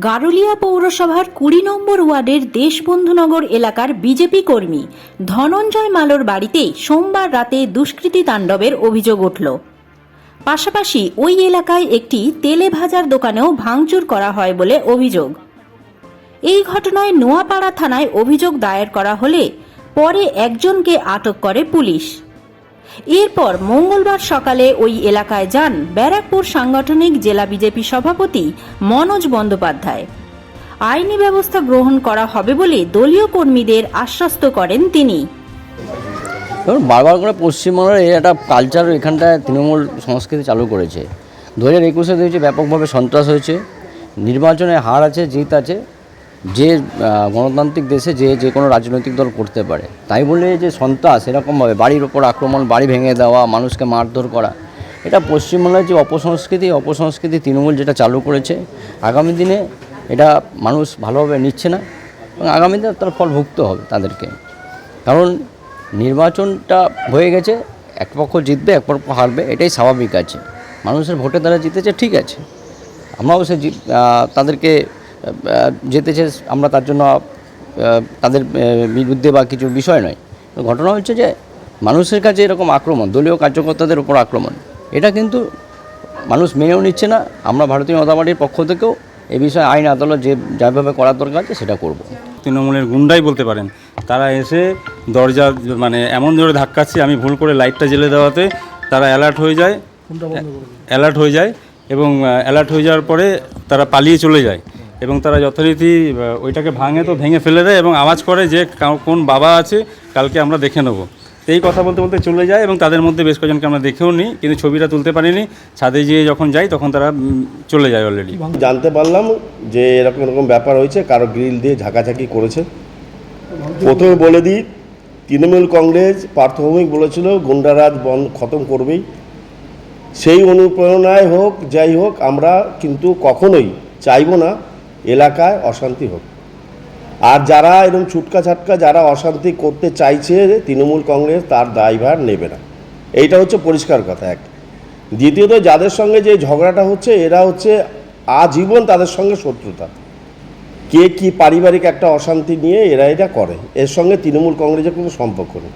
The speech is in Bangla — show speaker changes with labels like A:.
A: গারুলিয়া পৌরসভার কুড়ি নম্বর ওয়ার্ডের দেশবন্ধুনগর এলাকার বিজেপি কর্মী ধনঞ্জয় মালোর বাড়িতে সোমবার রাতে দুষ্কৃতী তাণ্ডবের অভিযোগ উঠল। পাশাপাশি ওই এলাকায় একটি তেলে ভাজার দোকানেও ভাঙচুর করা হয় বলে অভিযোগ। এই ঘটনায় নোয়াপাড়া থানায় অভিযোগ দায়ের করা হলে পরে একজনকে আটক করে পুলিশ। এরপর মঙ্গলবার সকালে ওই এলাকায় যান ব্যারাকপুর সাংগঠনিক জেলা বিজেপি সভাপতি মনোজ বন্দ্যোপাধ্যায়। আইনি ব্যবস্থা গ্রহণ করা হবে বলে দলীয় কর্মীদের আশ্বস্ত করেন তিনি।
B: বারবার করে পশ্চিমবঙ্গের এই একটা কালচার এখানটায় তৃণমূল সংস্কৃতি চালু করেছে। দু হাজার একুশে দেখছি ব্যাপকভাবে সন্ত্রাস হয়েছে, নির্বাচনে হার আছে, জিত আছে। যে গণতান্ত্রিক দেশে যে যে কোনো রাজনৈতিক দল করতে পারে, তাই বলে যে সন্ত্রাস এরকমভাবে বাড়ির ওপর আক্রমণ, বাড়ি ভেঙে দেওয়া, মানুষকে মারধর করা, এটা পশ্চিমবঙ্গের যে অপসংস্কৃতি অপসংস্কৃতি তৃণমূল যেটা চালু করেছে, আগামী দিনে এটা মানুষ ভালোভাবে নিচ্ছে না এবং আগামী দিনে তার ফল ভুগতে হবে তাদেরকে। কারণ নির্বাচনটা হয়ে গেছে, এক পক্ষ জিতবে, এক পক্ষ হারবে, এটাই স্বাভাবিক আছে। মানুষের ভোটে তারা জিতেছে, ঠিক আছে। আমরাও সে তাদেরকে আহ, চেয়ে আমরা তার জন্য তাদের বিরুদ্ধে বা কিছু বিষয় নয়। তো ঘটনা হচ্ছে যে মানুষের কাছে এরকম আক্রমণ দলীয় কার্যকর্তাদের উপর আক্রমণ এটা কিন্তু মানুষ মেনেও নিচ্ছে না। আমরা ভারতীয় জনতা পার্টির পক্ষ থেকেও এ বিষয়ে আইন আদালত যে যেভাবে করার দরকার আছে সেটা করব।
C: তৃণমূলের গুন্ডাই বলতে পারেন তারা এসে দরজা মানে এমন জোরে ধাক্কাচ্ছে আমি ভুল করে লাইটটা জ্বেলে দেওয়াতে তারা অ্যালার্ট হয়ে যায় অ্যালার্ট হয়ে যায় এবং অ্যালার্ট হয়ে যাওয়ার পরে তারা পালিয়ে চলে যায়। এবং তারা যথারীতি ওইটাকে ভাঙে তো ভেঙে ফেলে দেয় এবং আওয়াজ করে যে কোন বাবা আছে, কালকে আমরা দেখে নেব। এই কথা বলতে বলতে চলে যায় এবং তাদের মধ্যে বেশ কয়েকজনকে আমরা দেখেও নিই, কিন্তু ছবিটা তুলতে পারিনি। ছাদে গিয়ে যখন যাই, তখন তারা চলে যায় অলরেডি
D: জানতে পারলাম যে এরকম এরকম ব্যাপার হয়েছে, কারও গ্রিল দিয়ে ঝাঁকাঝাঁকি করেছে। প্রথমে বলে দিই, তৃণমূল কংগ্রেস পার্থভৌমিক বলেছিল, গুন্ডারাজ বন্ধ খতম করবেই। সেই অনুপ্রেরণায় হোক, যাই হোক, আমরা কিন্তু কখনোই চাইব না এলাকায় অশান্তি হোক। আর যারা এরকম ছুটকা ছাটকা যারা অশান্তি করতে চাইছে তৃণমূল কংগ্রেস, তার দায়ভার নেবে না। এইটা হচ্ছে পরিষ্কার কথা এক। দ্বিতীয়ত, যাদের সঙ্গে যে ঝগড়াটা হচ্ছে, এরা হচ্ছে আজীবন তাদের সঙ্গে শত্রুতা। কে কি পারিবারিক একটা অশান্তি নিয়ে এরা এটা করে, এর সঙ্গে তৃণমূল কংগ্রেসের কোনো সম্পর্ক নেই।